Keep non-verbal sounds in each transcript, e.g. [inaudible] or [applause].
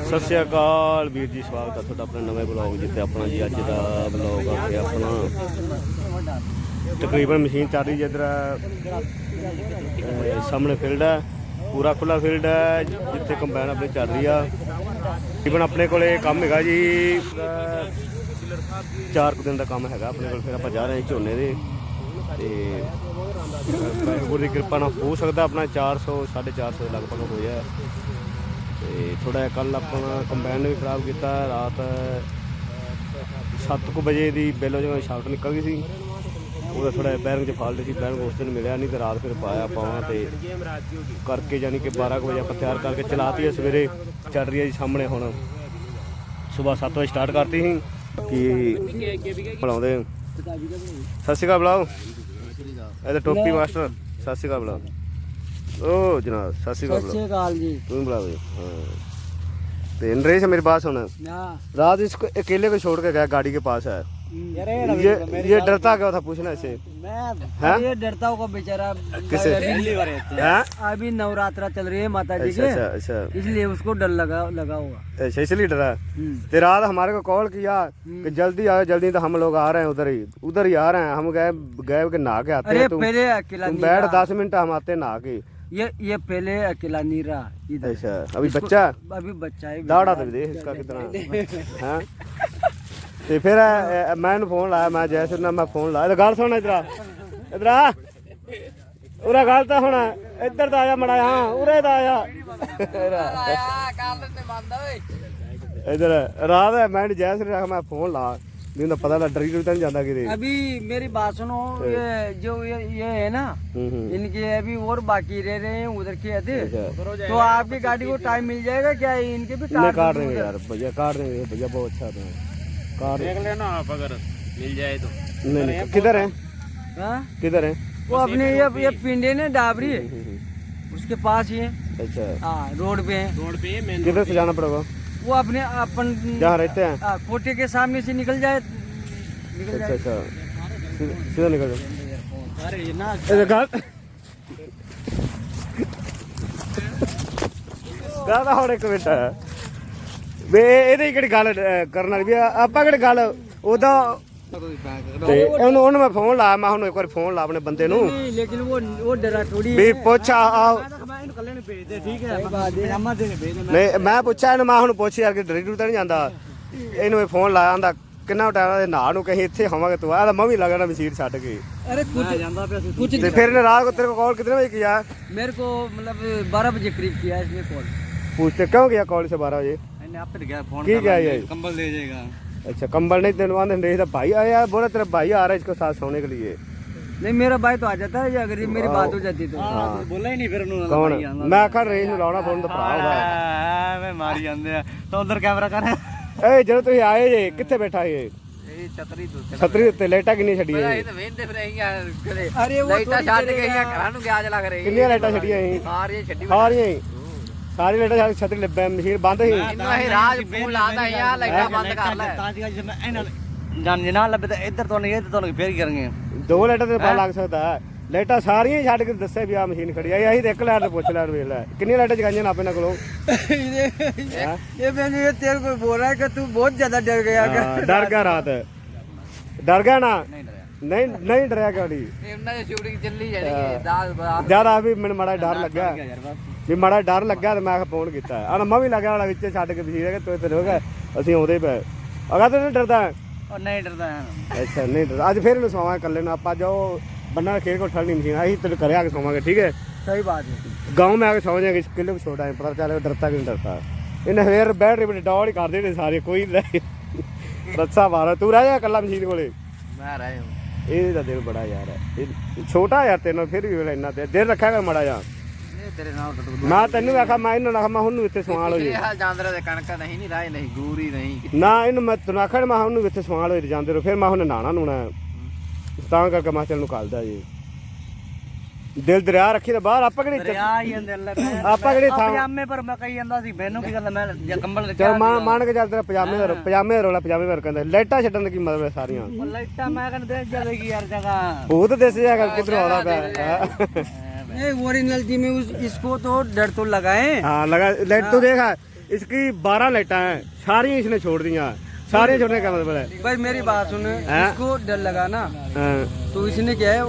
ਸਤਿ ਸ਼੍ਰੀ ਅਕਾਲ ਵੀਰ ਜੀ ਸਵਾਗਤ ਹੈ ਤੁਹਾਡਾ ਆਪਣੇ ਨਵੇਂ ਬਲੌਗ ਜਿੱਥੇ ਆਪਣਾ ਜੀ ਅੱਜ ਦਾ ਬਲੌਗ ਆ ਤੇ ਆਪਣਾ। ਤਕਰੀਬਨ ਮਸ਼ੀਨ ਚੱਲ ਰਹੀ ਹੈ ਸਾਹਮਣੇ ਫੀਲਡ ਹੈ ਪੂਰਾ ਖੁੱਲਾ ਫੀਲਡ ਹੈ ਜਿੱਥੇ ਕੰਬਾਈਨ ਆਪਣੇ ਚੱਲ ਰਹੀ ਆ। ਤਕਰੀਬਨ ਆਪਣੇ ਕੋਲੇ ਕੰਮ ਹੈਗਾ ਜੀ ਅਹ, ਚਾਰ ਕੁ ਦਿਨ ਦਾ ਕੰਮ ਹੈਗਾ ਆਪਣੇ ਕੋਲ ਫਿਰ ਆਪਾਂ ਜਾ ਰਹੇ ਹਾਂ ਝੋਨੇ ਦੇ। ਤੇ ਵਾਹਿਗੁਰੂ ਦੀ ਕਿਰਪਾ ਨਾਲ ਹੋ ਸਕਦਾ ਆਪਣਾ 400 450 ਦੇ ਲਗਭਗ ਹੋਇਆ। ਤੇ ਥੋੜਾ ਜਿਹਾ ਕੱਲ ਆਪਣਾ ਕੰਬਾਈਨ ਵੀ ਖਰਾਬ ਕੀਤਾ, ਰਾਤ 7:00 ਵਜੇ ਦੀ ਬੇਲੋ ਜਿਹਾ ਸ਼ਾਫਟ ਨਿਕਲ ਗਈ ਸੀ। ਉਹਦਾ ਥੋੜਾ ਬੈਰਿੰਗ 'ਚ ਫਾਲਟ ਸੀ, ਬੈਰਿੰਗ ਉਸ ਦਿਨ ਮਿਲਿਆ ਨਹੀਂ ਤੇ ਰਾਤ ਫਿਰ ਪਾਇਆ ਪਾਵਾਂ ਤੇ ਕਰਕੇ ਯਾਨੀ ਕਿ 12 ਕੁ ਵਜੇ ਆਪਾਂ ਤਿਆਰ ਕਰਕੇ ਚਲਾਤੀ ਹੈ ਸਵੇਰੇ, ਚੱਲ ਰਹੀ ਹੈ ਜੀ ਸਾਹਮਣੇ ਹੁਣ। ਸਵੇਰ 7 ਵਜੇ ਸਟਾਰਟ ਕਰਤੀ ਸੀ। ਕਿ ਬੁਲਾਉਂਦੇ ਸਤਿ ਸ਼੍ਰੀ ਅਕਾਲ ਬੁਲਾਓ ਇਹ ਤਾਂ ਟੋਪੀ ਮਾਸਟਰ ਸਤਿ ਸ਼੍ਰੀ ਅਕਾਲ ਬੁਲਾਓ ਓ ਜਨਾਬ ਸਤਿ ਸ਼੍ਰੀ ਅਕਾਲ सत ਬੁਲਾਓ श्रीकाल जी ਤੂੰ ਬੁਲਾ ਦੇ हाँ तो नरेश मेरी बात सुन ना रात इसको अकेले को छोड़ के गया गाड़ी के पास है अरे ये ये डरता क्या था पूछना से? मैं हाँ? ये डरता हूँ बेचारा किसे? अभी हाँ? नवरात्रा चल रही है माता जी अच्छा अच्छा के। अच्छा इसलिए उसको डर लगा लगा हुआ। अच्छा इसलिए डरा? हम्म। तो रात हमारे को कॉल किया कि जल्दी आओ जल्दी तो हम लोग आ रहे हैं उधर ही उधर ही आ रहे हैं। हम गए गए के नहा के आते हैं तुम तुम बैठ दस मिनट हम आते हैं नहा के। ये ये पहले अकेला नहीं रहा इधर। अच्छा अभी बच्चा? अभी बच्चा है दाड़ा तो देख इसका कितना। [laughs] हाँ? ਤੇ ਫਿਰ ਅ, ਅ, ਮੈਂ ਇਹਨੂੰ ਫੋਨ ਲਾਇਆ ਮੈਂ ਜੈਸੇ ਨਾਲ ਮੈਂ ਫੋਨ ਲਾਇਆ ਤੇ ਗੱਲ ਸੁਣ ਇਧਰ ਆ ਇਧਰ ਆ ਉਰਾ ਗੱਲ ਤਾਂ ਹੁਣ ਇੱਧਰ ਤਾਂ ਆਇਆ ਮੜਾ ਹਾਂ ਉਰੇ ਤਾਂ ਆਇਆ ਇਧਰ ਰਾਤ ਹੈ ਮੈਂ ਜੈਸੇ ਰੱਖ ਮੈਂ ਫੋਨ ਲਾ ਮੈਨੂੰ ਤਾਂ ਪਤਾ ਲੱਗ ਡਰੀ ਡਰੀ ਤਾਂ ਨਹੀਂ ਜਾਂਦਾ ਕਿਤੇ अभी मेरी बात सुनो ये जो ये ये है ना ਹੂੰ ਹੂੰ इनके अभी और बाकी रह रहे हैं उधर के थे अच्छा। तो आपकी गाड़ी को टाइम मिल जाएगा क्या इनके भी नहीं काट काट दूं देंगे उधर? यार भैया काट देंगे भैया बहुत अच्छा था कार देख लेना आप अगर मिल जाए तो। नहीं किधर है? हाँ? किधर है? वो अपने ये ये पिंडे ने डाबरी है। हम्म, हम्म, हम्म। उसके पास ही है। अच्छा। हाँ, रोड पे है। रोड पे है किधर से जाना पड़ेगा? वो अपने अपन जहाँ रहते हैं। हाँ, कोटे के सामने से निकल जाए। अच्छा अच्छा। सीधा निकल जाओ। अरे ना ज़्यादा हो रहा है ਵੇ ਇਹਦੇ ਹੀ ਕਿਹੜੀ ਗੱਲ ਅਹ, ਕਰਨ ਵਾਲੀ ਵੀ ਆ, ਆਪਾਂ ਕਿਹੜੀ ਗੱਲ ਉਹਦਾ ਤੇ ਉਹਨੂੰ ਉਹਨੂੰ ਮੈਂ ਫੋਨ ਲਾਇਆ ਮੈਂ ਉਹਨੂੰ ਇੱਕ ਵਾਰ ਫੋਨ ਲਾ ਆਪਣੇ ਬੰਦੇ ਨੂੰ नहीं लेकिन वो वो डरा थोड़ी ਵੀ ਪੁੱਛ ਆ ਆ- ठीक है पजामा देने भेज देना ਨਹੀਂ ਮੈਂ ਪੁੱਛਿਆ ਇਹਨੂੰ ਮੈਂ ਹੁਣ ਪੁੱਛ ਯਾਰ ਕਿ ਡਰੀ ਡਰੂ ਤਾਂ ਨਹੀਂ ਜਾਂਦਾ ਇਹਨੂੰ ਇਹ ਫੋਨ ਲਾਇਆ ਆਂਦਾ ਕਿੰਨਾ ਟਾਈਮ ਦੇ ਨਾਲ ਨੂੰ ਕਹੀਂ ਇੱਥੇ ਹੋਵਾਂਗੇ ਤੂੰ ਆ ਤਾਂ ਮੈਂ ਵੀ ਲੱਗਣਾ ਮਸ਼ੀਰ ਛੱਡ ਕੇ अरे कुछ कुछ ਤੇ ਫਿਰ ਇਹਨੇ ਰਾਤ को तेरे को कॉल कितने बजे किया मेरे को मतलब बारह बजे करीब किया इसने कॉल पूछते क्यों किया कॉल से बारह बजे मैंने आप पे गया फोन की क्या ये कंबल दे जाएगा अच्छा कंबल नहीं दिलवा दे तो भाई आया बोला तेरा भाई आ रहा है इसके साथ सोने के लिए नहीं मेरा भाई तो आ जाता है या अगर ये मेरी बात हो जाती तो हाँ। बोला ही नहीं फिर उन्होंने कौन मैं आखा रेस ਨੂੰ ਲਾਉਣਾ ਫੋਨ ਤਾਂ ਭਰਾ ਉਹਦਾ मैं मारी ਜਾਂਦੇ ਆ ਤਾਂ ਉਧਰ ਕੈਮਰਾ ਕਰ ਏ ਜਦੋਂ ਤੁਸੀਂ ਆਏ ਜੇ ਕਿੱਥੇ ਬੈਠਾ ਇਹ ਇਹ ਛਤਰੀ ਤੋਂ ਛਤਰੀ ਉੱਤੇ ਲਾਈਟਾਂ ਕਿੰਨੀਆਂ ਛੱਡੀਆਂ ਇਹ ਇਹ ਤਾਂ ਵੇਂਦੇ ਫਿਰ ਆਈਆਂ ਕਦੇ ਅਰੇ ਉਹ ਲਾਈਟਾਂ ਥੋੜੀ ਛੱਡ ਦੇਰ ਗਈਆਂ ਦਾ- ਘਰਾਂ ਨੂੰ ਗਿਆ ਲੱਗ ਰਹੀ ਕਿੰਨੀਆਂ ਲਾਈਟਾਂ ਛੱਡੀਆਂ ਇਹ ਸਾਰੀਆਂ ਛੱਡੀ ਸਾਰੀਆਂ ਹੀ ਸਾਰੇ ਲਾਈਟਾਂ ਛੱਤ ਡਿੱਬੇ ਮਸ਼ੀਨ ਬੰਦ ਸੀ। ਇਹਨੂੰ ਰਾਜ ਫੋਨ ਲਾਦਾ ਯਾਰ ਲਾਈਟਾਂ ਬੰਦ ਕਰ ਲੈ। ਤਾਂ ਜੀ ਜਦ ਮੈਂ ਇਹਨਾਂ ਜਾਨ ਜਨਾ ਲੱਭੇ ਇੱਧਰ ਤੋਂ ਨਹੀਂ ਇੱਧਰ ਤੋਂ ਨਹੀਂ ਫੇਰ ਕਰਾਂਗੇ ਦੋ ਲਾਈਟਾਂ ਤੇ ਪਾ ਲੱਗ ਸਕਦਾ। ਲਾਈਟਾਂ ਸਾਰੀਆਂ ਛੱਡ ਕੇ ਤੂੰ ਬਹੁਤ ਜ਼ਿਆਦਾ ਡਰ ਗਿਆ। ਡਰ ਗਿਆ ਰਾਤ। ਡਰ ਗਿਆ ਨਾ? ਨਹੀਂ ਨਹੀਂ ਡਰਿਆ ਗਾੜੀ। ਇਹਨਾਂ ਦੀ ਸ਼ੂਟਿੰਗ ਚੱਲੀ ਜਾਣੀ ਦਾਸ ਜ਼ਿਆਦਾ ਵੀ ਮੈਨੂੰ ਮਾੜਾ ਡਰ ਲੱਗਾ ਵੀ ਮਾੜਾ ਡਰ ਲੱਗਾ ਤੇ ਮੈਂ ਆਖ ਫੋਨ ਕੀਤਾ। ਆ ਨਾ ਵੀ ਲੱਗਿਆ ਵਾਲਾ ਵਿੱਚ ਛੱਡ ਕੇ ਬਸੀਰ ਹੈ ਤੋਏ ਤੇ ਹੋਗਾ ਅਸੀਂ ਆਉਂਦੇ ਪਏ। ਅਗਾ ਤੈਨੂੰ ਡਰਦਾ? ਨਹੀਂ ਡਰਦਾ ਅੱਛਾ ਨਹੀਂ ਡਰਦਾ। ਅੱਜ ਫੇਰ ਇਹਨੂੰ ਸਵਾਵਾਂ ਇਕੱਲੇ ਨੂੰ ਆਪਾਂ ਜੋ ਬੰਨਾ ਖੇਰ ਕੋ ਠਲਣੀ ਮਸ਼ੀਨ ਅਸੀਂ ਤੈਨੂੰ ਕਰਿਆ ਕੇ ਸਵਾਵਾਂਗੇ ਠੀਕ ਹੈ? ਸਹੀ ਬਾਤ ਹੈ। گاؤں میں آ کے سمجھیں کہ کلو چھوٹا ہے پتہ چلے ڈرتا کہ نہیں ڈرتا ਇਹਨੇ ਫੇਰ ਬੈਟਰੀ ਬੜੀ ਡੌੜ ਹੀ ਕਰਦੇ ਨੇ ਸਾਰੇ ਕੋਈ ਨਹੀਂ ਬੱਸਾ ਮਾਰਾ ਤੂੰ ਰਹਿ ਜਾ ਇਕੱਲਾ ਮਸ਼ੀਨ ਕੋਲੇ। ਮੈਂ ਰਹਿ ਹਾਂ ਇਹ ਤਾਂ ਦਿਲ ਬੜਾ ਯਾਰ ਹੈ। ਛੋਟਾ ਯਾਰ ਤੈਨੂੰ ਫਿਰ ਵੀ ਇੰਨਾ ਤੇ ਦਿਲ ਰੱਖਿਆ ਮੜਾ ਯਾਰ ਤੇਰੇ ਨਾਲ ਮੈਂ ਤੈਨੂੰ ਆਖਾ ਮੈਂ ਇਹਨੂੰ ਆਖਾ ਮੈਂ ਉਹਨੂੰ ਇੱਥੇ ਸਵਾਲ ਹੋ ਜੇ ਹਾਲ ਜਾਂਦਰਾ ਦੇ ਕਣਕ ਨਹੀਂ ਨਹੀਂ ਰਾਏ ਨਹੀਂ ਗੂਰੀ ਨਹੀਂ। ਨਾ ਇਹਨੂੰ ਮੈਂ ਤੈਨੂੰ ਆਖਣ ਮੈਂ ਉਹਨੂੰ ਇੱਥੇ ਸਵਾਲ ਹੋਏ ਜਾਂਦੇ ਰੋ ਫਿਰ ਮੈਂ ਉਹਨੇ ਨਾਣਾ ਨੂਣਾ ਤਾਂ ਕਰਕੇ ਮੈਂ ਚੱਲ ਨੂੰ ਕੱਲਦਾ ਜੀ। ਦਿਲ ਦਰਿਆ ਰੱਖੀ ਤਾਂ ਬਾਹਰ ਆਪਾਂ ਕਿਹੜੇ ਦਰਿਆ ਹੀ ਅੰਦਰ ਲੈ ਆਪਾਂ ਕਿਹੜੇ ਥਾਂ ਪਜਾਮੇ ਪਰ ਮੈਂ ਕਹੀ ਜਾਂਦਾ ਸੀ ਮੈਨੂੰ ਕੀ ਗੱਲ ਮੈਂ ਕੰਬਲ ਚਲ ਮਾਨ ਮਾਨ ਕੇ ਚੱਲ ਤੇਰਾ ਪਜਾਮੇ ਦਾ ਪਜਾਮੇ ਦਾ ਰੋਲਾ ਪਜਾਮੇ ਵਰ ਕਹਿੰਦਾ ਲਾਈਟਾਂ ਛੱਡਣ ਦਾ ਕੀ ਮਤਲਬ ਹੈ ਸਾਰੀਆਂ? ਲਾਈਟਾਂ ਮੈਂ ਕਹਿੰਦਾ ਦੇਖ ਜਾਵੇਗੀ ਯਾਰ ਜਗ੍ਹਾ। ਉਹ ਤਾਂ ਦਿਸ ਜਾਏਗਾ ਕਿੱਧਰ ਆਉਂਦਾ ਪਿਆ। ओरिजिनल जी में इसको तो डर तो लगाए हाँ। लगा लाइट तो देखा इसकी बारह लाइटा है सारी इसने छोड़ दिया। सारे छोड़ने का मतलब है। भाई मेरी बात सुन हाँ? इसको डर लगा ना हाँ, तो इसने क्या है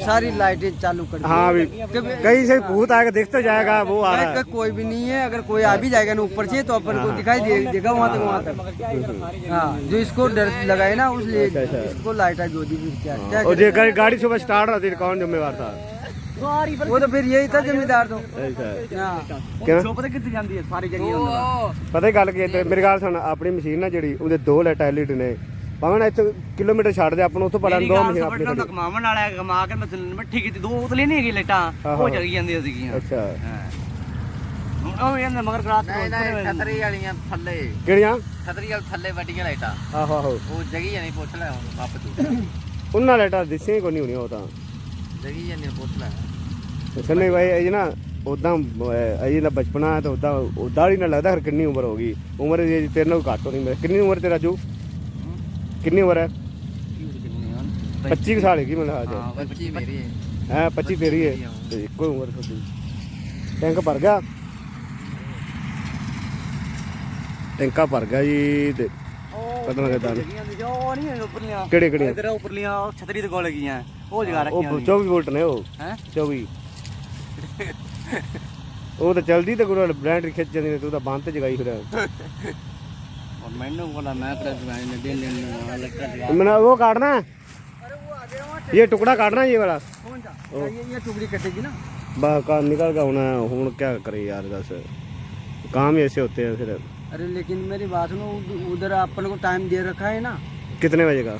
सारी लाइटें चालू कर हाँ भी कहीं से भूत आएगा देखते जाएगा वो आ रहा है। कोई भी नहीं है अगर कोई आ भी जाएगा ना ऊपर से तो अपन को दिखाई देगा वहाँ तक वहाँ तक। हाँ जो इसको डर लगाए ना उसलिए इसको लाइटा जो दी क्या और गाड़ी सुबह स्टार्ट होती थी कौन जिम्मेवार था? ਸਾਰੀ ਫਿਰ ਉਹ ਤਾਂ ਫਿਰ ਯਹੀ ਤਾਂ ਜ਼ਿਮੀਦਾਰ ਤੋਂ। ਹਾਂ। ਕਿਵੇਂ? ਪਤਾ ਕਿੱਥੇ ਜਾਂਦੀ ਹੈ ਸਾਰੇ ਜਗ੍ਹਾ ਹੁੰਦਾ ਪਤਾ ਹੀ ਗੱਲ ਕੀ ਤੇ ਮੇਰੀ ਗੱਲ ਸੁਣ ਆਪਣੀ ਮਸ਼ੀਨ ਨਾ ਜਿਹੜੀ ਉਹਦੇ ਦੋ ਲਾਈਟ ਐਲਈਡੀ ਨੇ। ਭਾਵੇਂ ਇੱਥੇ ਕਿਲੋਮੀਟਰ ਛੱਡ ਦੇ ਆਪਾਂ ਨੂੰ ਉੱਥੋਂ ਦੋ ਮਸ਼ੀਨ ਆਪਣੀ ਖੜੀ। ਕਮਾਉਣ ਵਾਲਾ ਹੈ, ਕਮਾ ਕੇ ਮੈਂ ਤੈਨੂੰ ਮਿੱਠੀ ਕੀਤੀ ਦੋ ਉਤਲੇ ਨਹੀਂ ਹੈਗੀ ਲਟਾਂ ਉਹ ਚਲੀ ਜਾਂਦੀਆਂ ਸੀਗੀਆਂ। ਅੱਛਾ। ਹਾਂ। ਹੁਣ ਉਹ ਇਹਨਾਂ ਮਗਰ ਰਾਤ ਨੂੰ ਨਹੀਂ ਨਹੀਂ ਉੱਤਰ ਵਾਲੀਆਂ ਥੱਲੇ। ਕਿਹੜੀਆਂ? ਛਤਰੀ ਵਾਲ ਥੱਲੇ ਵੱਡੀਆਂ ਲਾਈਟਾਂ। ਆਹੋ ਆਹੋ। ਉਹ ਜਗੀ ਜਾਂ ਪੁੱਛ ਲੈ ਹੁਣ ਵਾਪਸ ਉਹਨਾਂ ਲਾਈਟਾਂ ਦਿਸੀਆਂ ਕੋਈ ਨਹੀਂ ਹੋਣੀਆਂ ਉਹ ਤਾਂ। ਜਗੀ ਜਾਂ ਪੁੱਛ ਲੈ। ਸੰਨੇ ਭਾਈ ਇਹ ਨਾ ਉਦਾਂ ਇਹ ਨਾ ਬਚਪਨਾ ਹੈ ਤਾਂ ਉਦਾਂ ਉਦਾਂ ਹੀ ਨਾ ਲੱਗਦਾ ਹਰ ਕਿੰਨੀ ਉਮਰ ਹੋ ਗਈ? ਉਮਰ ਇਹ ਤੇਰੇ ਨਾਲ ਘੱਟ ਹੋਣੀ ਮੇਰੇ। ਕਿੰਨੀ ਉਮਰ ਤੇਰਾ ਜੂ? ਕਿੰਨੀ ਉਮਰ ਹੈ? 25 ਕੁ ਸਾਲ ਹੈਗੀ ਮੈਨੂੰ ਹਾਜ ਹਾਂ ਬੱਚੀ ਮੇਰੀ ਹੈ। ਹੈ 25 ਤੇਰੀ ਹੈ? ਤੇ ਇੱਕੋ ਉਮਰ ਤੁਹਾਡੀ। ਟੈਂਕ ਭਰ ਗਿਆ? ਟੈਂਕਾ ਭਰ ਗਿਆ ਜੀ ਤੇ ਪਤਾ ਨਾ ਕਿਦਾਂ ਦੀ ਉਹ ਹੈ ਉੱਪਰਲੀਆਂ। ਕਿਹੜੇ ਕਿਹੜੇ ਇਧਰ ਉੱਪਰਲੀਆਂ ਉਹ ਛਤਰੀ ਦੇ ਕੋਲ ਲੱਗੀਆਂ ਉਹ ਜਗਾ ਉਹ ਰੱਖੀਆਂ 24 ਵੋਲਟ ਨੇ ਉਹ। ਹੈ? 24 ਉਹ ਤਾਂ ਚਲਦੀ ਤੇ ਗੁਰੂ ਬ੍ਰਾਂਡ ਖਿੱਚ ਜਾਂਦੀ ਨੇ ਤੂੰ ਤਾਂ ਬੰਦ ਤੇ ਜਗਾਈ ਫਿਰ और मैंने बोला मैं तो जगाने में दिन दिन में लगता जगा मैंने वो काटना है ये टुकड़ा काटना है ये वाला कौन सा ये ये टुकड़ी कटेगी ना बा का निकल गया होना है हूं क्या करे यार दस काम ही ऐसे होते हैं फिर अरे लेकिन मेरी बात सुनो उध- उधर अपन को टाइम दे रखा है ना कितने बजे का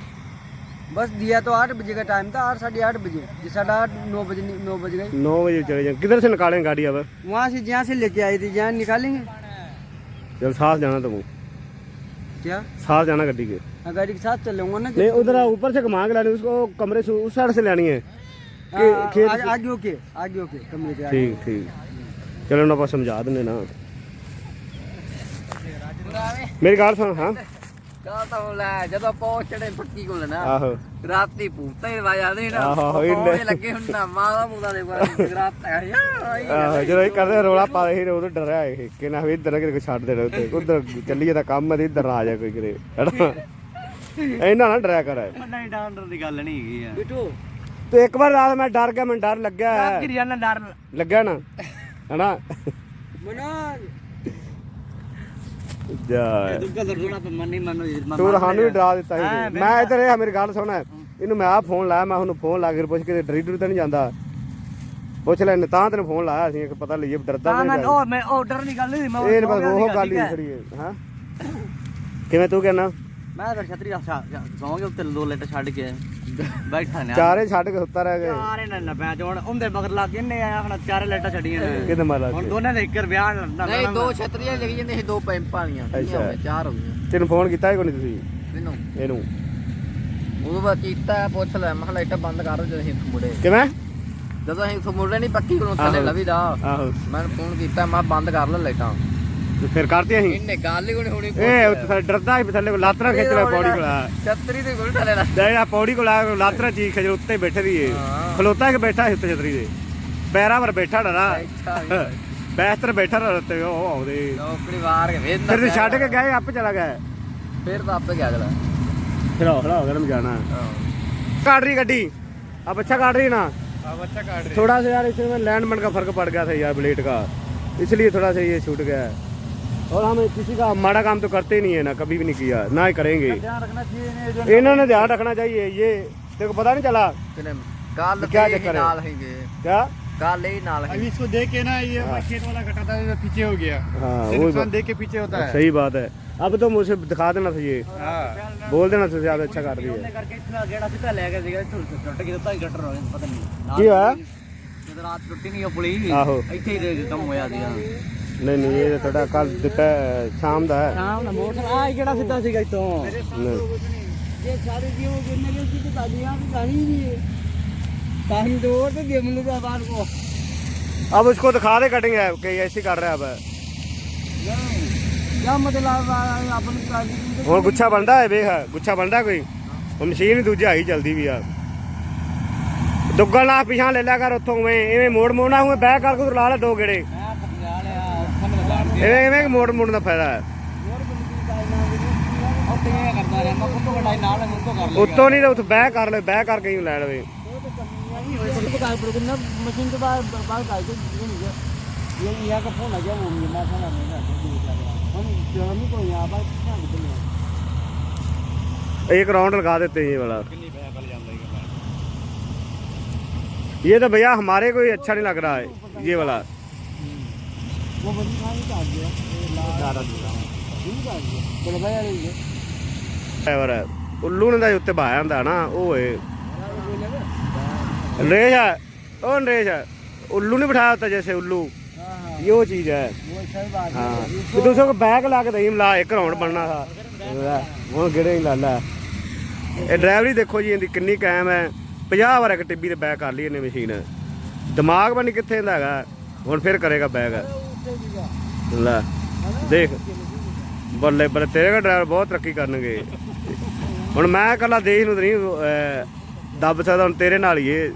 बस दिया तो आठ बजे का टाइम था आठ साढ़े आठ बजे जी साढ़े आठ नौ बजे नि- नौ बज गए नौ बजे चले जाए किधर से निकालें गाड़ी अब वहाँ से जहाँ से लेके आई थी जहाँ निकालेंगे चल साथ जाना तुम क्या साथ जाना गड्डी के हाँ, गाड़ी के साथ चलूंगा ना नहीं उधर ऊपर से घुमा के लानी उसको कमरे से उस साइड से लानी है हाँ, आगे आगे ओके आगे ओके कमरे के आगे ठीक ठीक चलो ना बस समझा देने ना मेरी गाल सुन हाँ ਕਾ ਤਾਂ ਉਹ ਲੈ ਜਦੋਂ ਪਹੁੰਚ ਚੜੇ ਪੱਕੀ ਕੋਲ ਨਾ आहो ਰਾਤੀ ਭੂਤਾਂ ਹੀ ਵਾਜਾ ਦੇ ਨਾ ਆਹੋ, ਆਹੋ, ਇੰਨੇ। ਪਹੁੰਚ ਲੱਗੇ ਹੁਣ ਨਾ ਮਾਂ ਦਾ ਮੂਦਾ ਦੇ ਬਾਅਦ ਰਾਤ ਆ ਯਾਰ ਆਹੋ ਜਦੋਂ ਇਹ ਕਰਦੇ ਰੋਲਾ ਪਾ ਰਹੇ ਉਦੋਂ ਡਰਿਆ ਇਹ ਕਿ ਨਾ ਵੀ ਇੱਧਰ ਕਿਤੇ ਛੱਡ ਦੇਣਾ ਉੱਤੇ ਉਧਰ ਚੱਲੀਏ ਤਾਂ ਕੰਮ ਤੇ ਇੱਧਰ ਨਾ ਆ ਜਾ ਕੋਈ ਕਿਤੇ ਹੈਨਾ? ਇਹਨਾਂ ਨਾ ਡਰਿਆ ਕਰ। ਨਹੀਂ ਡਾਂਡਰ ਦੀ ਗੱਲ ਨਹੀਂ ਹੈਗੀ ਆ। ਬਿਟੂ। ਤੇ ਇੱਕ ਵਾਰ ਰਾਤ ਮੈਂ ਡਰ ਗਿਆ ਮੈਨੂੰ ਡਰ ਲੱਗਿਆ। ਹੈ। ਗਿਰ ਜਾਣਾ ਡਰ। ਲੱਗਿਆ ਨਾ ਹੈਨਾ? ਮਨਾ ਜਾ। ਤੂੰ ਨਹੀਂ ਸਾਨੂੰ ਵੀ ਡਰਾ ਦਿੱਤਾ ਸੀ। ਮੈਂ ਇੱਧਰ ਇਹ ਮੇਰੀ ਗੱਲ ਸੁਣ। ਇਹਨੂੰ ਮੈਂ ਆ ਫੋਨ ਲਾਇਆ ਮੈਂ ਉਹਨੂੰ ਫੋਨ ਲਾ ਕੇ ਪੁੱਛ ਕੇ ਡਰੀ ਡਰੂ ਤਾਂ ਨਹੀਂ ਜਾਂਦਾ। ਪੁੱਛ ਲੈ ਤਾਂ ਤੈਨੂੰ ਫੋਨ ਲਾਇਆ ਸੀ ਕਿ ਪਤਾ ਲਈਏ ਡਰਦਾ ਨਹੀਂ ਨਾ ਉਹ ਮੈਂ ਉਹ ਡਰ ਦੀ ਗੱਲ ਨਹੀਂ ਮੈਂ ਇਹ ਬਸ ਉਹ ਗੱਲ ਹੀ ਸੀਗਾ, ਖੜੀ ਹੈ ਹਾਂ? ਕਿਵੇਂ ਤੂੰ ਕਹਿਣਾ? ਮੈਂ ਤਾਂ ਛਤਰੀ ਸੌਂ ਗਿਆ ਉੱਤੇ ਦੋ ਲਿਟ ਛੱਡ ਕੇ ਬੈਠਾ ਨੇ ਚਾਰੇ ਛੱਡ ਕੇ ਸੁੱਤਾ ਰਹਿ ਗਏ। ਚਾਰੇ ਨੇ ਨਾ ਪੈ ਜੋਣ ਉਹਦੇ ਮਗਰ ਲੱਗ ਗਏ ਨੇ ਆਇਆ ਹੁਣ ਚਾਰੇ ਲਾਈਟਾਂ ਛੱਡੀਆਂ ਨੇ। ਕਿਤੇ ਮਾਲਾ ਹੁਣ ਦੋਨਾਂ ਦੇ ਇੱਕ ਵਿਆਹ ਨਾ ਨਹੀਂ ਦੋ ਛਤਰੀਆਂ ਲੱਗੀ ਜਾਂਦੀਆਂ ਸੀ ਦੋ ਪੈਂਪਾਂ ਵਾਲੀਆਂ? ਚਾਰ ਹੋ ਗਈਆਂ। ਤੈਨੂੰ ਫੋਨ ਕੀਤਾ ਹੀ ਕੋਈ ਨਹੀਂ ਤੁਸੀਂ? ਮੈਨੂੰ। ਇਹਨੂੰ। ਉਦੋਂ ਬਾਅਦ ਕੀਤਾ ਪੁੱਛ ਲੈ ਮੈਂ ਕਿਹਾ ਲਾਈਟਾਂ ਬੰਦ ਕਰ ਜਦੋਂ ਅਸੀਂ ਮੁੜੇ। ਕਿਵੇਂ? ਜਦੋਂ ਅਸੀਂ ਮੁੜੇ ਨਹੀਂ ਪੱਕੀ ਕੋਲੋਂ ਥੱਲੇ। ਲਵੀਦਾ ਆਹੋ। ਮੈਂ ਫੋਨ ਕੀਤਾ ਮੈਂ ਕਿਹਾ ਬੰਦ ਕਰ ਲੈ ਲਾਈਟਾਂ। ਤੇ ਫਿਰ ਕਰਤੇ ਅਸੀਂ ਇਹਨੇ ਗੱਲ ਹੀ ਕੋਈ ਹੋਣੀ ਇਹ ਉੱਥੇ ਥੱਲੇ ਡਰਦਾ ਸੀ ਥੱਲੇ ਲਾਤਰਾ ਖਿੱਚ ਲਿਆ ਪੌੜੀ ਕੋਲ ਆ ਛਤਰੀ ਤੇ ਕੋਈ ਥੱਲੇ ਲਾ ਤੇ ਆ ਪੌੜੀ ਕੋਲ ਆ ਲਾਤਰਾ ਚੀਜ਼ ਖਿੱਚ ਉੱਤੇ ਬੈਠੇ ਦੀ ਏ ਹਾਂ। ਖਲੋਤਾ ਕਿ ਬੈਠਾ ਸੀ ਉੱਤੇ ਛਤਰੀ ਦੇ ਪੈਰਾਂ 'ਪਰ ਬੈਠਾ ਡਰਾ ਅੱਛਾ ਬੈਸਤਰ ਬੈਠਾ ਰ ਉੱਤੇ ਉਹ ਆਉਂਦੇ ਨੌਕਰੀ ਵਾਰ ਕੇ ਵੇਂਦਾ ਫਿਰ ਤੇ ਛੱਡ ਕੇ ਗਏ ਆਪੇ ਚਲਾ ਗਿਆ ਫਿਰ ਤਾਂ ਆਪੇ ਗਿਆ ਅਗਲਾ ਫਿਰ ਹੌਲਾ ਹੋ ਗਿਆ ਨਾ ਜਾਣਾ काट रही गड्डी अब अच्छा काट रही ना अब अच्छा काट रही थोड़ा सा यार इसमें लैंडमेंट का फर्क पड़ गया था यार ब्लेड का इसलिए थोड़ा सा ये छूट गया है और हम किसी का माड़ा काम तो करते ही नहीं है ना कभी भी नहीं किया ना ही करेंगे ਧਿਆਨ ਰੱਖਣਾ ਚਾਹੀਏ ਨੇ इन्होंने ध्यान रखना चाहिए ये तेरे को पता नहीं चला ਕਿਨੇ ਕੱਲ ਕਿਆ ਤੇ ਚੱਕਰ ਹੈ? ਨਾਲ ਹੈਗੇ क्या ਕੱਲ ਹੀ ਨਾਲ ਹੈਗੇ इसको देख के ना ये अपना खेत वाला घटा था ये पीछे हो गया हाँ ये वो नुकसान देख के पीछे होता है सही बात है अब तो मुझे दिखा देना था ये हाँ बोल देना था आप अच्छा काट रही है ਕਰਕੇ ਇਤਨਾ ਗੇੜਾ ਸਿੱਧਾ ਲੈ ਗਿਆ ਸੀਗਾ ਇੱਥੋਂ ਟੁੱਟ ਗਿਆ ਤਾਂ ਹੀ ਕੱਟਰ ਹੋ ਗਿਆ ਪਤਾ ਨਹੀਂ ਕੀ ਹੋਇਆ? ਜਦੋਂ ਰਾਤ ਟੁੱਟੀ ਨਹੀਂ ਉਹ ਪੁਲੀ ਆਹੋ। ਇੱਥੇ ਹੀ ਦੇ ਕੰਮ ਹੋਇਆ ਸੀਗਾ नहीं नहीं ये थोड़ा कल दोपहर शाम का है ਸ਼ਾਮ ਦਾ ਮੋਟਰ ਆ ਕਿਹੜਾ ਸਿੱਧਾ ਸੀਗਾ ਇੱਥੋਂ नहीं। ਇਹ ਸਾਰੇ ਜੀਵ ਗਿਰਨੇ ਗਏ ਸੀ ਤੇ ਦਾਦੀਆਂ ਵੀ ਗਾਣੀ ਵੀ पानी तो और तो दिया मुझे तो बाहर को अब उसको दिखा दे कटिंग है कि ऐसे कर रहा है अब क्या मतलब अपन का ਹੁਣ ਗੁੱਛਾ ਬਣਦਾ ਹੈ ਵੇਖ ਗੁੱਛਾ ਬਣਦਾ ਕੋਈ ਉਹ ਮਸ਼ੀਨ ਦੂਜੀ ਆਈ ਚਲਦੀ ਵੀ ਆ ਦੁੱਗਲ ਨਾਲ ਪਿਛਾਂ ਲੈ ਲਿਆ ਕਰ ਉੱਥੋਂ ਐਵੇਂ ਐਵੇਂ ਮੋੜ ਮੋੜਨਾ ਹੋਵੇ ਬਹਿ ਕਰਕੇ ਤੂੰ ਲਾ ਲੈ ਦੋ ਗੇੜੇ ਐਵੇਂ ਐਵੇਂ ਕਿ ਮੋੜ ਮੋੜਨ ਦਾ ਫਾਇਦਾ ਹੈ करता रहे मैं खुद बढ़ाई नाल है मुझको कर ਉੱਤੋਂ ਨਹੀਂ ਤਾਂ ਉੱਥੇ ਬਹਿ ਕਰ ਲੈ ਬਹਿ ਕਰਕੇ ਹੀ ਲੈ ਲਵੇ मशीन के बाद बाहर का ये यहाँ का फोन आ गया वो मेरा फोन आ गया हम हम को यहाँ पर कितना निकले एक राउंड लगा देते हैं ये वाला ये तो भैया हमारे को ही अच्छा नहीं लग रहा है ये वाला वो बंदी कहाँ ही काट गया ज़्यादा नहीं काट गया चलो भाई यार ये ਡਰਾਈਵਰ ਹੈ ਉੱਲੂ ਨੇ ਦਾ ਉੱਤੇ ਬਾਇਆ ਹੁੰਦਾ ਨਾ ਉਹ ਏ ਨਰੇਸ਼ ਹੈ ਉਹ ਨਰੇਸ਼ ਹੈ ਉੱਲੂ ਨੇ ਬਿਠਾਇਆ ਹੁੰਦਾ ਜੈਸੇ ਉੱਲੂ हाँ हाँ ये वो चीज है वो सही बात है हाँ तो दूसरे को बैग ला के दही ला एक राउंड बनना था ਹੁਣ ਕਿਹੜੇ ਹੀ ਲਾ ਲਾ ਇਹ ਡਰਾਈਵਰੀ ਦੇਖੋ ਜੀ ਇਹਦੀ ਕਿੰਨੀ ਕਾਇਮ ਹੈ 50 ਵਾਰ ਇੱਕ ਟਿੱਬੀ ਤੇ ਬੈਗ ਕਰ ਲਈ ਇਹਨੇ ਮਸ਼ੀਨ ਦਿਮਾਗ ਬਣੀ ਕਿੱਥੇ ਇਹਦਾ ਹੈਗਾ ਹੁਣ ਫਿਰ ਕਰੇਗਾ ਬੈਗ ਲੈ ਦੇਖ। ਬੱਲੇ ਬੱਲੇ ਤੇਰੇ ਦਾ ਡਰਾਈਵਰ ਬਹੁਤ ਤਰੱਕੀ ਕਰਨਗੇ। ਹੁਣ ਮੈਂ ਇਕੱਲਾ ਦੇਖ ਨੂੰ ਨਹੀਂ ਦੱਬ ਸਕਦਾ ਹੁਣ ਤੇਰੇ ਨਾਲ ਹੀ ਏ।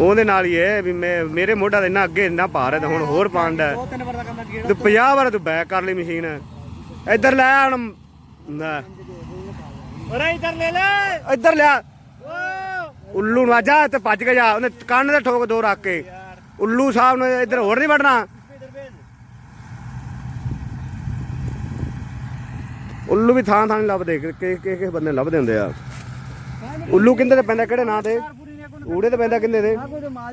ਉਹਦੇ ਨਾਲ ਹੀ ਏ ਵੀ ਮੈਂ ਮੇਰੇ ਮੋਢਾ ਦੇ ਇੰਨਾ ਅੱਗੇ ਇੰਨਾ ਭਾਰ ਹੈ ਤਾਂ ਹੁਣ ਹੋਰ ਪਾਂਡ ਹੈ। ਤੂੰ 50 ਵਾਰ ਤੂੰ ਬੈਕ ਕਰ ਲਈ ਮਸ਼ੀਨ। ਇੱਧਰ ਲੈ ਹੁਣ ਓਰੇ ਇੱਧਰ ਲੈ ਲੈ। ਇੱਧਰ ਲਿਆ। ਉੱਲੂ ਨੂੰ ਜਾ ਤੇ ਭੱਜ ਕੇ ਜਾ ਉਹਨੇ ਕੰਨ ਤੇ ਠੋਕ ਦੋ ਰੱਖ ਕੇ। ਉੱਲੂ ਸਾਹਿਬ ਨੇ ਇੱਧਰ ਹੋਰ ਨਹੀਂ ਵੜਨਾ ਉੱਲੂ ਵੀ ਥਾਂ ਥਾਂ ਲੱਭਦੇ ਕਿ ਕਿ ਕਿ ਬੰਦੇ ਲੱਭਦੇ ਹੁੰਦੇ ਆ। ਉੱਲੂ ਕਿੰਦੇ ਤੇ ਪੈਂਦਾ ਕਿਹੜੇ ਨਾਂ ਤੇ? ਊੜੇ ਤੇ ਪੈਂਦਾ ਕਿੰਦੇ ਤੇ?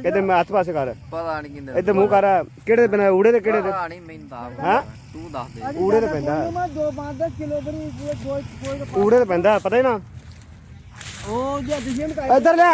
ਕਿਤੇ ਮੈਂ ਹੱਥ ਪਾਸੇ ਕਰ। ਪਤਾ ਨਹੀਂ ਕਿੰਦੇ ਇੱਧਰ ਮੂੰਹ ਕਰ ਕਿਹੜੇ ਤੇ ਊੜੇ ਤੇ ਕਿਹੜੇ ਤੇ? ਹਾਂ? ਤੂੰ ਦੱਸ ਦੇ। ਊੜੇ ਤੇ ਪੈਂਦਾ। ਊੜੇ ਤੇ ਪੈਂਦਾ ਪਤਾ ਹੀ ਨਾ। ਉਹ ਜੇ ਦਿਸ਼ੇ ਨੂੰ ਇੱਧਰ ਲੈ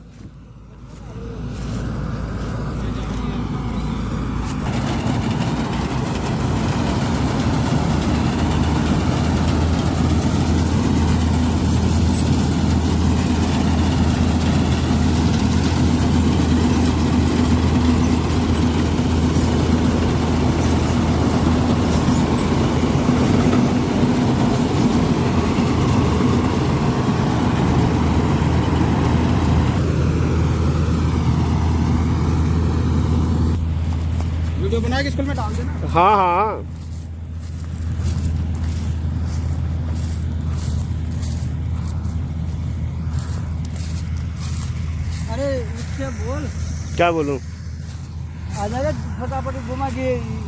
ਹਾਂ ਹਾਂ अरे उससे बोल। क्या बोलूँ? आ जाएगा फटाफट घुमा के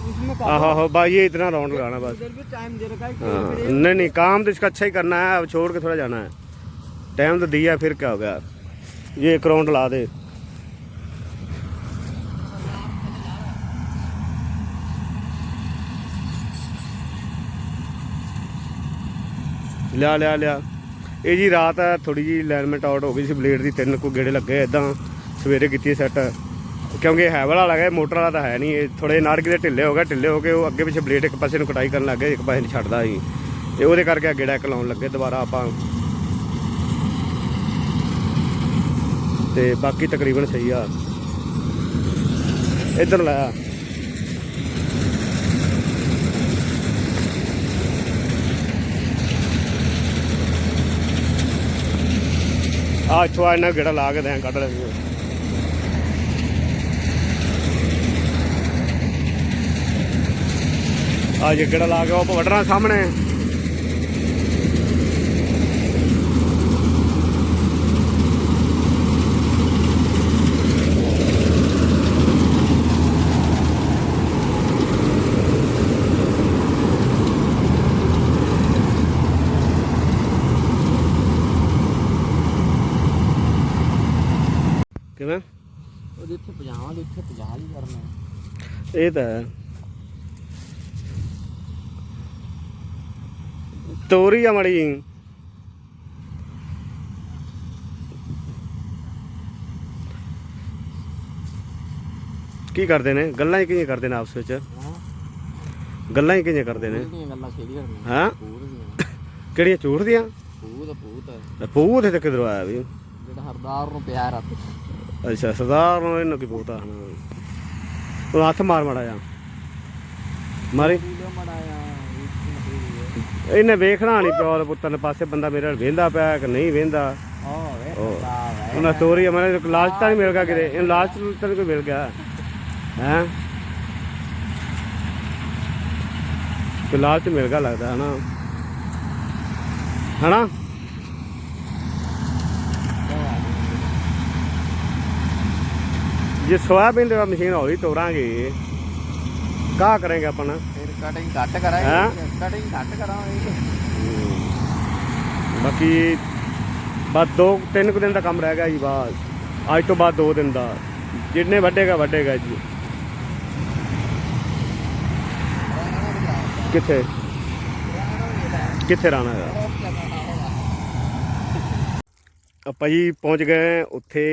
उसमें का आहो भाई ये इतना राउंड लगाना बस। टाइम दे रखा है कि हाँ, फिर नहीं नहीं काम तो इसका अच्छा ही करना है अब छोड़ के थोड़ा जाना है। टाइम तो दिया फिर क्या हो गया? ये एक राउंड ला दे। ਲਿਆ ਲਿਆ ਲਿਆ। ਇਹ ਜੀ ਰਾਤ ਹੈ ਥੋੜੀ ਜੀ ਅਲਾਈਨਮੈਂਟ ਆਊਟ ਹੋ ਗਈ ਸੀ ਬਲੇਡ ਦੀ, ਤਿੰਨ ਕੋ ਗੇੜੇ ਲੱਗੇ ਇਦਾਂ ਸਵੇਰੇ ਕੀਤੀ ਸੈੱਟ ਕਿਉਂਕਿ ਹੈ ਵਾਲਾ ਲੱਗਾ ਮੋਟਰ ਵਾਲਾ ਤਾਂ ਹੈ ਨਹੀਂ। ਇਹ ਥੋੜੇ ਨਾੜਕ ਦੇ ਢਿੱਲੇ ਹੋ ਗਏ, ਢਿੱਲੇ ਹੋ ਕੇ ਉਹ ਅੱਗੇ ਪਿੱਛੇ ਬਲੇਡ ਇੱਕ ਪਾਸੇ ਨੂੰ ਕਟਾਈ ਕਰਨ ਲੱਗ ਗਏ, ਇੱਕ ਪਾਸੇ ਨੂੰ ਛੱਡਦਾ ਸੀ। ਤੇ ਉਹਦੇ ਕਰਕੇ ਆ ਗੇੜਾ ਇੱਕ ਲਾਉਣ ਲੱਗੇ ਦੁਬਾਰਾ ਆਪਾਂ। ਤੇ ਬਾਕੀ ਤਕਰੀਬਨ ਸਹੀ ਆ। ਇੱਧਰ ਲਾਇਆ ਆ ਚੁਆ ਇਹਨਾਂ ਗੇੜਾ ਲਾ ਕੇ ਦੇ ਕੱਢ ਲੈ ਆ ਜੇ ਗੇੜਾ ਲਾ ਕੇ ਉਹ ਵੱਢਣਾ ਸਾਹਮਣੇ। ਕਿਵੇਂ? ਉਹਦੇ ਇੱਥੇ 50 ਦੇ ਇੱਥੇ 50 ਹੀ ਕਰਨਾ ਇਹ ਤਾਂ ਤੋਰੀ ਆ ਮੜੀ ਕੀ ਕਰਦੇ ਨੇ? ਗੱਲਾਂ ਹੀ ਕਿਵੇਂ ਕਰਦੇ ਨੇ ਆਪਸ ਵਿੱਚ? ਗੱਲਾਂ ਹੀ ਕਿਵੇਂ ਕਰਦੇ ਨੇ? ਕਿਹੜੀਆਂ ਗੱਲਾਂ ਹਾਂ? ਦੀਆਂ ਕਿਹੜੀਆਂ ਚੂੜ ਦੀਆਂ? ਪੂਤ ਪੂਤ ਪੂਹ ਤੇ ਕਿਧਰੋਂ ਆਇਆ ਵੀ? ਜਿਹੜਾ ਹਰਦਾਰ ਨੂੰ ਪਿਆਰ ਆ। ਤੇ ਅੱਛਾ ਸਰਦਾਰ ਨੂੰ ਇਹਨੂੰ ਕੀ ਪੂਤਾ ਉਹ ਹੱਥ ਮਾਰ ਮਾੜਾ ਜਾ ਮਾਰੇ। ਇਹਨੇ ਵੇਖਣਾ ਨਹੀਂ ਪਿਓ ਦੇ ਪੁੱਤਰ ਨੇ ਪਾਸੇ ਬੰਦਾ ਮੇਰੇ ਨਾਲ ਵੇਂਦਾ ਪਿਆ ਕਿ ਨਹੀਂ ਵੇਂਦਾ। ਉਹਨਾਂ ਸਟੋਰੀ ਮੈਂ ਲਾਸਟ ਤਾਂ ਨਹੀਂ ਮਿਲ ਗਿਆ ਕਿਤੇ? ਇਹਨੂੰ ਲਾਸਟ ਤਾਂ ਨੀ ਕੋਈ ਮਿਲ ਗਿਆ? ਹੈ? ਤੇ ਲਾਸਟ ਮਿਲ ਗਿਆ ਲੱਗਦਾ ਹਨਾ? ਹਨਾ? ਜੇ ਸੋਇਆਬੀਨ ਦੀ ਮਸ਼ੀਨ ਹੌਲੀ ਤੋਰਾਂਗੇ। ਕਾ ਕਰਾਂਗੇ ਆਪਾਂ ਫਿਰ ਕਟਿੰਗ ਘੱਟ? ਕਰਾਂਗੇ ਕਟਿੰਗ ਘੱਟ ਕਰਾਂਗੇ। ਬਾਕੀ ਬਸ ਦੋ ਤਿੰਨ ਕੁ ਦਿਨ ਦਾ ਕੰਮ ਰਹਿ ਗਿਆ ਜੀ ਬਸ। ਅੱਜ ਤੋਂ ਬਾਅਦ ਦੋ ਦਿਨ ਦਾ। ਜਿੰਨੇ ਵੱਡੇਗਾ ਵੱਡੇਗਾ ਜੀ। ਕਿੱਥੇ? ਕਿੱਥੇ ਰਹਿਣਾ ਹੈ ਆਪਾਂ ਜੀ ਪਹੁੰਚ ਗਏ ਉੱਥੇ।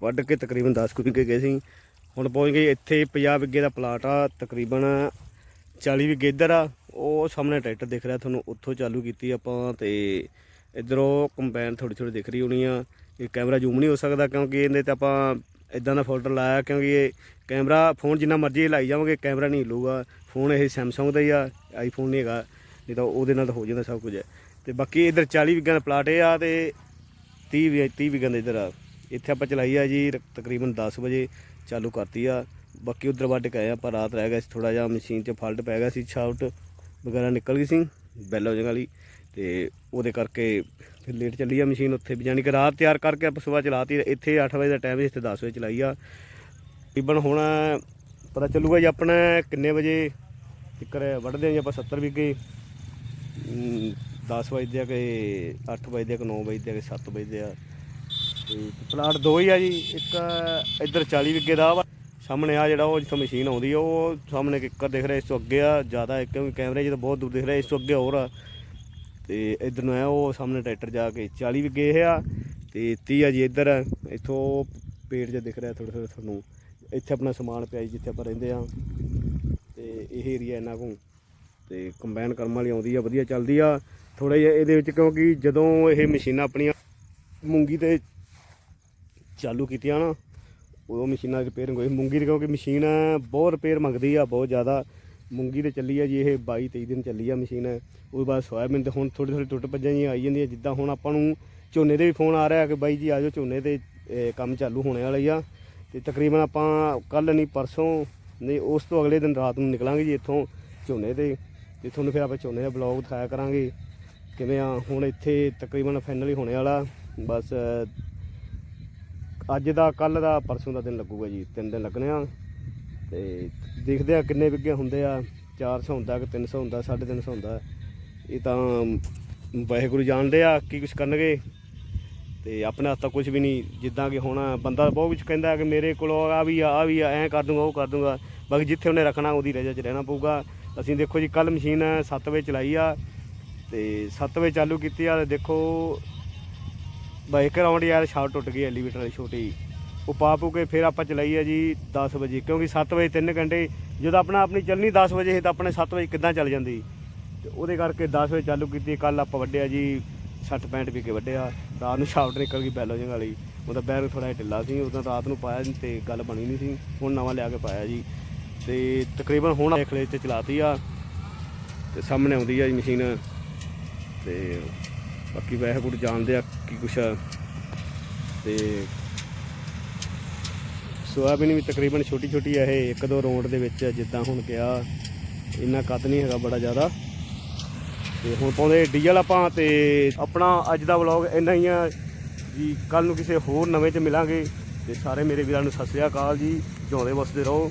ਵੱਢ ਕੇ ਤਕਰੀਬਨ 10 ਕੁ ਵਿਗੇ ਗਏ ਸੀ। ਹੁਣ ਪਹੁੰਚ ਗਏ ਇੱਥੇ 50 ਵਿਗੇ ਦਾ ਪਲਾਟ ਆ, ਤਕਰੀਬਨ 40 ਵਿਗੇ ਇੱਧਰ ਆ। ਉਹ ਸਾਹਮਣੇ ਟਰੈਕਟਰ ਦਿਖ ਰਿਹਾ, ਤੁਹਾਨੂੰ ਉੱਥੋਂ ਚਾਲੂ ਕੀਤੀ ਆਪਾਂ ਤੇ ਇਧਰੋਂ ਕੰਬਾਈਨ ਥੋੜੀ ਥੋੜੀ ਦਿਖ ਰਹੀ ਹੋਣੀ ਆ। ਇਹ ਕੈਮਰਾ ਜ਼ੂਮ ਨਹੀਂ ਹੋ ਸਕਦਾ ਕਿਉਂਕਿ ਇਹਦੇ ਤੇ ਆਪਾਂ ਇਦਾਂ ਦਾ ਫਿਲਟਰ ਲਾਇਆ ਕਿਉਂਕਿ ਇਹ ਕੈਮਰਾ ਫੋਨ ਜਿੰਨਾ ਮਰਜ਼ੀ ਲਾਈ ਜਾਵਾਂਗੇ, ਕੈਮਰਾ ਨਹੀਂ ਹਿੱਲੂਗਾ ਫੋਨ ਇਹ ਸੈਮਸੰਗ ਦਾ ਹੀ ਆ ਆਈਫੋਨ ਨਹੀਂ ਹੈਗਾ, ਨਹੀਂ ਤਾਂ ਉਹਦੇ ਨਾਲ ਤਾਂ ਹੋ ਜਾਂਦਾ ਸਭ ਕੁਝ। ਤੇ ਬਾਕੀ ਇਧਰ 40 ਵਿਗਿਆਂ ਦਾ ਪਲਾਟ ਇਹ ਆ ਤੇ 30 ਵੀ 30 ਵਿਗਿਆਂ ਦਾ ਇਧਰ ਆ। ਇੱਥੇ ਆਪਾਂ ਚਲਾਈ ਆ ਜੀ ਰ- ਤਕਰੀਬਨ 10 ਵਜੇ ਚਾਲੂ ਕਰਤੀ ਆ। ਬਾਕੀ ਉਧਰ ਵੱਢ ਕੇ ਆਏ ਆ ਪਰ ਰਾਤ ਰਹਿ ਗਿਆ ਸੀ ਥੋੜਾ ਜਿਹਾ ਮਸ਼ੀਨ 'ਚ ਫਾਲਟ ਪੈ ਗਿਆ ਸੀ ਸ਼ਾਫਟ ਵਗੈਰਾ ਨਿਕਲ ਗਈ ਸੀ, ਬੈਲ ਹੋ ਜਗ੍ਹਾ ਵਾਲੀ। ਤੇ ਉਹਦੇ ਕਰਕੇ ਫਿਰ ਲੇਟ ਚੱਲੀ ਆ ਮਸ਼ੀਨ ਉੱਥੇ ਵੀ ਜਾਣੀ ਕਿ ਰਾਤ ਤਿਆਰ ਕਰਕੇ ਆਪਾਂ ਸਵੇਰ ਚਲਾਤੀ, ਇੱਥੇ 8 ਵਜੇ ਦਾ ਟਾਈਮ ਸੀ, ਇੱਥੇ 10 ਵਜੇ ਚਲਾਈ ਆ। ਤਕਰੀਬਨ ਹੁਣ ਪਤਾ ਚੱਲੂਗਾ ਜੀ ਆਪਣਾ ਕਿੰਨੇ ਵਜੇ ਟਿੱਕਰ ਵੱਢਦੇ ਆ ਜੀ ਆਪਾਂ 70 ਵਿਗੇ 10 ਵਜੇ ਆ ਕਿ 8 ਵਜੇ ਆ ਕਿ 9 ਵਜੇ ਆ ਕਿ 7 ਵਜੇ ਆ। ਤੇ ਪਲਾਟ ਦੋ ਹੀ ਆ ਜੀ, ਇੱਕ ਇੱਧਰ 40 ਵਿੱਗੇ ਦਾ ਵਾ। ਸਾਹਮਣੇ ਆ ਜਿਹੜਾ ਉਹ ਜਿੱਥੋਂ ਮਸ਼ੀਨ ਆਉਂਦੀ ਆ, ਉਹ ਸਾਹਮਣੇ ਕਿੱਕਰ ਦਿਖ ਰਿਹਾ, ਇਸ ਤੋਂ ਅੱਗੇ ਆ, ਜ਼ਿਆਦਾ ਕਿਉਂਕਿ ਕੈਮਰੇ ਜਦੋਂ ਬਹੁਤ ਦੂਰ ਦਿਖ ਰਿਹਾ, ਇਸ ਤੋਂ ਅੱਗੇ ਹੋਰ ਆ। ਤੇ ਇੱਧਰ ਨੂੰ ਆ ਉਹ ਸਾਹਮਣੇ ਟਰੈਕਟਰ ਜਾ ਕੇ 40 ਵਿੱਗੇ ਇਹ ਆ, ਤੇ 30 ਆ ਜੀ ਇੱਧਰ। ਇੱਥੋਂ ਪੇੜ 'ਚ ਦਿਖ ਰਿਹਾ ਥੋੜਾ ਥੋੜਾ ਤੁਹਾਨੂੰ। ਇੱਥੇ ਆਪਣਾ ਸਮਾਨ ਪਿਆ ਜੀ, ਜਿੱਥੇ ਆਪਾਂ ਰਹਿੰਦੇ ਆ। ਤੇ ਇਹ ਏਰੀਆ ਇਹਨਾਂ ਕੋਲ ਤੇ ਕੰਬਾਈਨ ਕਰਮ ਵਾਲੀ ਆਉਂਦੀ ਆ, ਵਧੀਆ ਚੱਲਦੀ ਆ। ਥੋੜਾ ਜਿਹਾ ਇਹਦੇ ਵਿੱਚ ਕਿਉਂਕਿ ਜਦੋਂ ਇਹ ਮਸ਼ੀਨਾਂ ਆਪਣੀਆਂ ਮੂੰਗੀ ਤੇ ਚਾਲੂ ਕੀਤੀਆਂ ਨਾ, ਉਹ ਮਸ਼ੀਨਾਂ ਰਿਪੇਅਰਿੰਗ ਹੋਈ। ਮੂੰਗੀ ਦੀ ਕਿਉਂਕਿ ਮਸ਼ੀਨ ਬਹੁਤ ਰਿਪੇਅਰ ਮੰਗਦੀ ਆ, ਬਹੁਤ ਜ਼ਿਆਦਾ। ਮੂੰਗੀ ਤੇ ਚੱਲੀ ਆ ਜੀ, ਇਹ 22 23 ਦਿਨ ਚੱਲੀ ਆ ਮਸ਼ੀਨ। ਉਹ ਬਾਅਦ ਸੋਇਆਬੀਨ ਤੇ ਹੁਣ ਥੋੜੀ ਥੋੜੀ ਟੁੱਟ ਭੱਜਾਂ ਜੀ ਆਈ ਜਾਂਦੀਆਂ, ਜਿੱਦਾਂ ਹੁਣ ਆਪਾਂ ਨੂੰ ਝੋਨੇ ਦੇ ਵੀ ਫੋਨ ਆ ਰਿਹਾ ਕਿ ਬਾਈ ਜੀ ਆਜੋ ਝੋਨੇ ਤੇ ਕੰਮ ਚਾਲੂ ਹੋਣੇ ਵਾਲਾ ਹੀ ਆ। ਤੇ ਤਕਰੀਬਨ ਆਪਾਂ ਕੱਲ ਨਹੀਂ, ਪਰਸੋਂ ਨਹੀਂ, ਉਸ ਤੋਂ ਅਗਲੇ ਦਿਨ ਰਾਤ ਨੂੰ ਨਿਕਲਾਂਗੇ ਜੀ ਇੱਥੋਂ ਝੋਨੇ ਤੇ। ਤੇ ਤੁਹਾਨੂੰ ਫਿਰ ਆਪਾਂ ਝੋਨੇ ਦਾ ਬਲੌਗ ਦਿਖਾਇਆ ਕਰਾਂਗੇ, ਕਿਵੇਂ ਆ, ਹੁਣ ਇੱਥੇ ਤਕਰੀਬਨ ਫਾਈਨਲ ਹੀ ਹੋਣੇ ਵਾਲਾ। ਬਸ ਅੱਜ ਦਾ ਕੱਲ ਦਾ, ਪਰਸੋਂ ਦਾ ਦਿਨ ਲੱਗੂਗਾ ਜੀ। ਤਿੰਨ ਦਿਨ ਲੱਗਣੇ ਆ। ਤੇ ਦੇਖਦੇ ਆ ਕਿੰਨੇ ਵਿੱਗੇ ਹੁੰਦੇ ਆ। 400 ਹੁੰਦਾ ਕਿ 300 ਹੁੰਦਾ 350 ਹੁੰਦਾ। ਇਹ ਤਾਂ ਵਾਹਿਗੁਰੂ ਜਾਣਦੇ ਆ ਕੀ ਕੁਝ ਕਰਨਗੇ। ਤੇ ਆਪਣੇ ਹੱਥ ਤਾਂ ਕੁਝ ਵੀ ਨਹੀਂ। ਜਿੱਦਾਂ ਕਿ ਹੁਣ ਬੰਦਾ ਬਹੁਤ ਕੁਝ ਕਹਿੰਦਾ ਕਿ ਮੇਰੇ ਕੋਲ ਆ ਵੀ ਆ ਆਹ ਵੀ ਆ, ਐਂ ਕਰ ਦੂੰਗਾ, ਉਹ ਕਰ ਦੂੰਗਾ। ਬਾਕੀ ਜਿੱਥੇ ਉਹਨੇ ਰੱਖਣਾ, ਉਹਦੀ ਰਜਾ 'ਚ ਰਹਿਣਾ ਪਊਗਾ। ਅਸੀਂ ਦੇਖੋ ਜੀ ਕੱਲ ਮਸ਼ੀਨ 7 ਵਜੇ ਚਲਾਈ ਆ। ਤੇ 7 ਵਜੇ ਚਾਲੂ ਕੀਤੀ ਆ। ਦੇਖੋ ਦੇਖੋ ਬਾਈਕ ਰਾਉਂਡ ਯਾਰ ਸ਼ਾਟ ਟੁੱਟ ਗਈ ਐਲੀਵੇਟਰ ਵਾਲੀ ਛੋਟੀ ਉਹ ਪਾ ਪੂ ਕੇ ਫਿਰ ਆਪਾਂ ਚਲਾਈ ਆ ਜੀ 10 ਵਜੇ, ਕਿਉਂਕਿ 7 ਵਜੇ 3 ਘੰਟੇ, ਜਦੋਂ ਆਪਣਾ ਆਪਣੀ ਚੱਲਣੀ 10 ਵਜੇ ਸੀ ਤਾਂ ਆਪਣੇ 7 ਵਜੇ ਕਿੱਦਾਂ ਚੱਲ ਜਾਂਦੀ। ਤੇ ਉਹਦੇ ਕਰਕੇ 10 ਵਜੇ ਚਾਲੂ ਕੀਤੀ ਕੱਲ ਆਪਾਂ ਵੱਢਿਆ ਜੀ 60 65 ਵੀ ਕੇ ਵੱਢਿਆ। ਰਾਤ ਨੂੰ ਸ਼ਾਫਟ ਨਿਕਲ ਗਈ ਬੈਲੋ ਜੰਗ ਵਾਲੀ ਉਹਦਾ ਬੈਰ ਥੋੜਾ ਜਿਹਾ ਢਿੱਲਾ ਸੀ ਉਦੋਂ ਰਾਤ ਨੂੰ ਪਾਇਆ ਨੀ ਤੇ ਗੱਲ ਬਣੀ ਨਹੀਂ ਸੀ। ਹੁਣ ਨਵਾਂ ਲਿਆ ਕੇ ਪਾਇਆ ਜੀ। ਤੇ ਤਕਰੀਬਨ ਹੁਣ ਖਲੇ ਤੇ ਚਲਾਤੀ ਆ। ਤੇ ਸਾਹਮਣੇ ਆਉਂਦੀ ਆ ਜੀ ਮਸ਼ੀਨ। ਤੇ ਬਾਕੀ ਵੈਸੇ ਕੁਝ ਜਾਣਦੇ ਆ ਕੀ ਕੁਛ ਆ। ਤੇ ਸੋਇਆਬੀਨ ਵੀ ਤਕਰੀਬਨ ਛੋਟੀ ਛੋਟੀ ਆ ਇਹ ਇੱਕ ਦੋ ਰੌਂਡ ਦੇ ਵਿੱਚ ਜਿੱਦਾਂ ਹੁਣ ਕਿਹਾ, ਇੰਨਾ ਕੱਦ ਨਹੀਂ ਹੈਗਾ ਬੜਾ ਜ਼ਿਆਦਾ। ਤੇ ਹੁਣ ਪਾਉਂਦੇ ਡੀਜ਼ਲ ਆਪਾਂ ਤੇ ਆਪਣਾ ਅੱਜ ਦਾ ਵਲੌਗ ਇੰਨਾ ਹੀ ਆ ਜੀ ਕੱਲ ਨੂੰ ਕਿਸੇ ਹੋਰ ਨਵੇਂ ਚ ਮਿਲਾਂਗੇ। ਤੇ ਸਾਰੇ ਮੇਰੇ ਵੀਰਾਂ ਨੂੰ ਸਤਿ ਸ੍ਰੀ ਅਕਾਲ ਜੀ, ਜਿਉਂਦੇ ਵਸਦੇ ਰਹੋ।